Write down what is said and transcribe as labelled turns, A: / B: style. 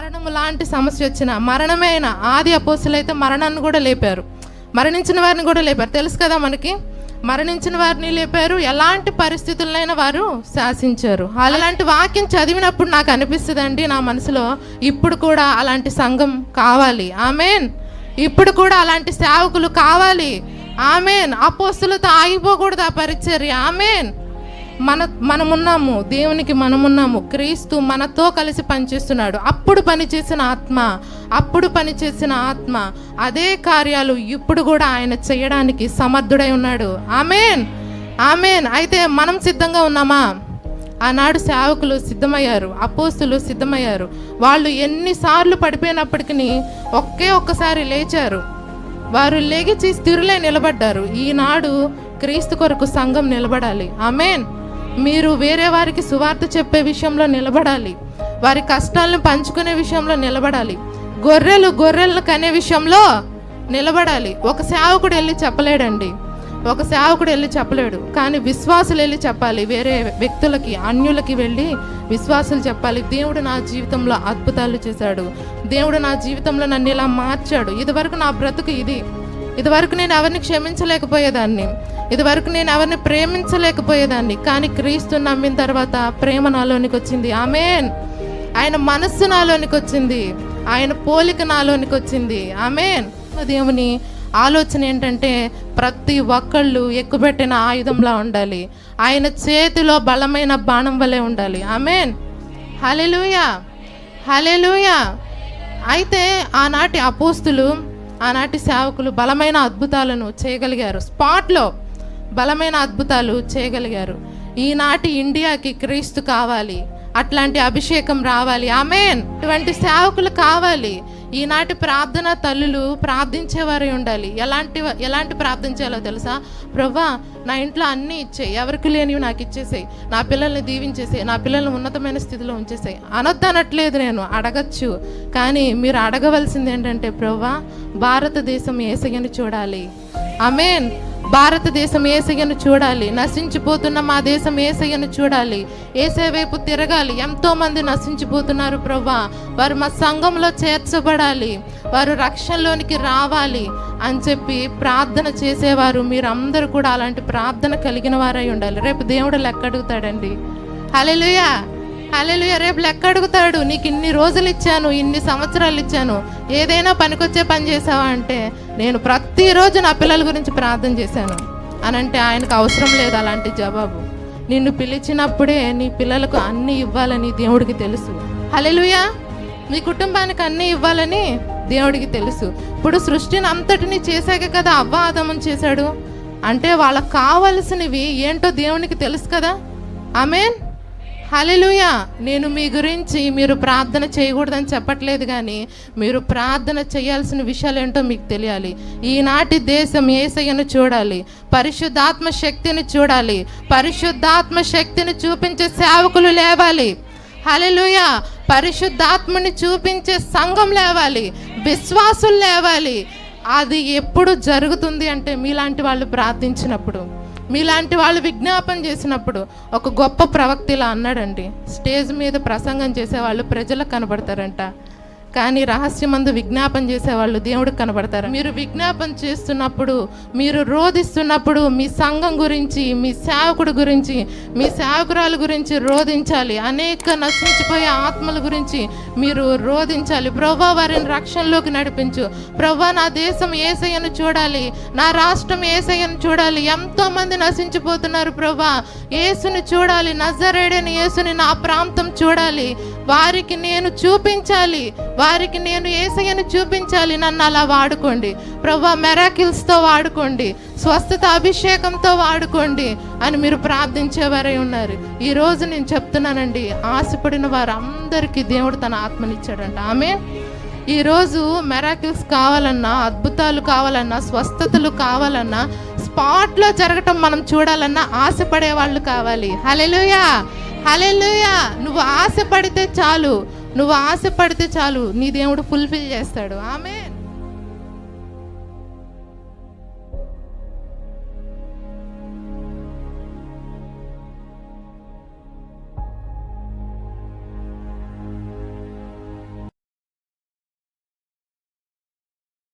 A: మరణము లాంటి సమస్య వచ్చిన మరణమైన ఆది అపోసులైతే మరణాన్ని కూడా లేపారు. మరణించిన వారిని కూడా లేపారు. తెలుసు కదా మనకి? మరణించిన వారిని లేపారు. ఎలాంటి పరిస్థితులైనా వారు శాసించారు. అలాంటి వాక్యం చదివినప్పుడు నాకు అనిపిస్తుందండి నా మనసులో ఇప్పుడు కూడా అలాంటి సంఘం కావాలి. ఆమెన్. ఇప్పుడు కూడా అలాంటి సేవకులు కావాలి. ఆమెన్. అపోస్తులతో ఆగిపోకూడదు ఆ పరిచర్య. ఆమెన్. మన మనమున్నాము దేవునికి మనమున్నాము క్రీస్తు మనతో కలిసి పనిచేస్తున్నాడు. అప్పుడు పనిచేసిన ఆత్మ అప్పుడు పనిచేసిన ఆత్మ అదే కార్యాలు ఇప్పుడు కూడా ఆయన చేయడానికి సమర్థుడై ఉన్నాడు. ఆమెన్. ఆమెన్. అయితే మనం సిద్ధంగా ఉన్నామా? ఆనాడు సేవకులు సిద్ధమయ్యారు అపోస్తులు సిద్ధమయ్యారు. వాళ్ళు ఎన్నిసార్లు పడిపోయినప్పటికీ ఒకే ఒక్కసారి లేచారు. వారు లెగిచి స్థిరులే నిలబడ్డారు. ఈనాడు క్రీస్తు కొరకు సంఘం నిలబడాలి. ఆమెన్. మీరు వేరే వారికి సువార్త చెప్పే విషయంలో నిలబడాలి. వారి కష్టాలను పంచుకునే విషయంలో నిలబడాలి. గొర్రెలు గొర్రెలను కనే విషయంలో నిలబడాలి. ఒక సేవకుడు వెళ్ళి చెప్పలేడండి. ఒక సేవకుడు వెళ్ళి చెప్పలేడు. కానీ విశ్వాసులు వెళ్ళి చెప్పాలి. వేరే వ్యక్తులకి అన్యులకి వెళ్ళి విశ్వాసులు చెప్పాలి. దేవుడు నా జీవితంలో అద్భుతాలు చేశాడు. దేవుడు నా జీవితంలో నన్ను ఇలా మార్చాడు. ఇదివరకు నా బ్రతుకు ఇది. ఇదివరకు నేను ఎవరిని క్షమించలేకపోయేదాన్ని. ఇదివరకు నేను ఎవరిని ప్రేమించలేకపోయేదాన్ని కానీ క్రీస్తు నమ్మిన తర్వాత ప్రేమ నాలోనికి వచ్చింది. ఆమెన్. ఆయన మనస్సు నాలోనికి వచ్చింది. ఆయన పోలిక నాలోనికి వచ్చింది. ఆమెన్. దేవుని ఆలోచన ఏంటంటే ప్రతి ఒక్కళ్ళు ఎక్కుపెట్టిన ఆయుధంలా ఉండాలి. ఆయన చేతిలో బలమైన బాణం వలె ఉండాలి. ఆమెన్. హలెలుయా హలెలుయా అయితే ఆనాటి అపోస్తులు ఆనాటి సేవకులు బలమైన అద్భుతాలను చేయగలిగారు. స్పాట్లో బలమైన అద్భుతాలు చేయగలిగారు. ఈనాటి ఇండియాకి క్రీస్తు కావాలి. అట్లాంటి అభిషేకం రావాలి. ఆమెన్. ఇటువంటి సేవకులు కావాలి. ఈనాటి ప్రార్థన తల్లులు ప్రార్థించేవారే ఉండాలి. ఎలాంటి ఎలాంటి ప్రార్థన చేయాలో తెలుసా? ప్రభా నా ఇంట్లో అన్నీ ఇచ్చేయి. ఎవరికి లేనివి నాకు ఇచ్చేసేయి. నా పిల్లల్ని దీవించేసేయి. నా పిల్లల్ని ఉన్నతమైన స్థితిలో ఉంచేసేయి. అనొద్దనట్లేదు నేను. అడగచ్చు. కానీ మీరు అడగవలసింది ఏంటంటే ప్రభా భారతదేశం ఏసగని చూడాలి. అమేన్ భారతదేశం ఏసయ్యను చూడాలి నశించిపోతున్న మా దేశం ఏసయ్యను చూడాలి. ఏసే వైపు తిరగాలి ఎంతో మంది నశించిపోతున్నారు ప్రభా వారు మా సంఘంలో చేర్చబడాలి వారు రక్షణలోనికి రావాలి అని చెప్పి ప్రార్థన చేసేవారు. మీరందరూ కూడా అలాంటి ప్రార్థన కలిగిన వారై ఉండాలి. రేపు దేవుడు లెక్క అడుగుతాడండి. Hallelujah hallelujah. రేపు లెక్క అడుగుతాడు. నీకు ఇన్ని రోజులు ఇచ్చాను ఇన్ని సంవత్సరాలు ఇచ్చాను. ఏదైనా పనికొచ్చే పని చేసావా అంటే నేను ప్రతిరోజు నా పిల్లల గురించి ప్రార్థన చేశాను. అని అంటే ఆయనకు అవసరం లేదు అలాంటి జవాబు. నిన్ను పిలిచినప్పుడే నీ పిల్లలకు అన్నీ ఇవ్వాలని దేవుడికి తెలుసు. హలెలుయా మీ కుటుంబానికి అన్నీ ఇవ్వాలని దేవుడికి తెలుసు. ఇప్పుడు సృష్టిని అంతటిని చేశాక కదా అవ్వాదమం చేశాడు? అంటే వాళ్ళకి కావలసినవి ఏంటో దేవునికి తెలుసు కదా? ఆమెన్. హలెలుయా నేను మీ గురించి మీరు ప్రార్థన చేయకూడదని చెప్పట్లేదు కానీ మీరు ప్రార్థన చేయాల్సిన విషయాలు ఏంటో మీకు తెలియాలి. ఈనాటి దేశం ఏసయ్యను చూడాలి. పరిశుద్ధాత్మ శక్తిని చూడాలి. పరిశుద్ధాత్మ శక్తిని చూపించే సేవకులు లేవాలి. హలెలుయా పరిశుద్ధాత్మని చూపించే సంఘం లేవాలి. విశ్వాసులు లేవాలి. అది ఎప్పుడు జరుగుతుంది అంటే మీలాంటి వాళ్ళు ప్రార్థించినప్పుడు. మీలాంటి వాళ్ళు విజ్ఞాపన చేసినప్పుడు ఒక గొప్ప ప్రవక్త ఇలా అన్నాడండి. స్టేజ్ మీద ప్రసంగం చేసేవాళ్ళు ప్రజలకు కనబడతారంట. కానీ రహస్యమందు విజ్ఞాపన చేసేవాళ్ళు దేవుడికి కనబడతారు. మీరు విజ్ఞాపన చేస్తున్నప్పుడు మీరు రోధిస్తున్నప్పుడు మీ సంఘం గురించి మీ సేవకుడు గురించి మీ సేవకురాలు గురించి రోధించాలి. అనేక నశించిపోయే ఆత్మల గురించి మీరు రోధించాలి. ప్రభా వారిని రక్షణలోకి నడిపించు. ప్రభా నా దేశం ఏసయ్యను చూడాలి. నా రాష్ట్రం ఏసయ్యను చూడాలి. ఎంతో మంది నశించిపోతున్నారు ప్రభా యేసుని చూడాలి. నజరేడని యేసుని నా ప్రాంతం చూడాలి. వారికి నేను చూపించాలి వారికి నేను ఏసయ్యను చూపించాలి నన్ను అలా వాడుకోండి. ప్రభా మెరాకిల్స్తో వాడుకోండి స్వస్థత అభిషేకంతో వాడుకోండి అని మీరు ప్రార్థించేవారై ఉన్నారు. ఈరోజు నేను చెప్తున్నానండి ఆశపడిన వారందరికీ దేవుడు తన ఆత్మనిచ్చాడంట. ఆమె ఈరోజు మెరాకిల్స్ కావాలన్నా అద్భుతాలు కావాలన్నా స్వస్థతలు కావాలన్నా స్పాట్లో జరగటం మనం చూడాలన్నా ఆశపడే వాళ్ళు కావాలి. హలెలుయా హలెలుయా నువ్వు ఆశపడితే చాలు. నువ్వు ఆశపడితే చాలు. నీ దేవుడు ఫుల్ఫిల్ చేస్తాడు. ఆమె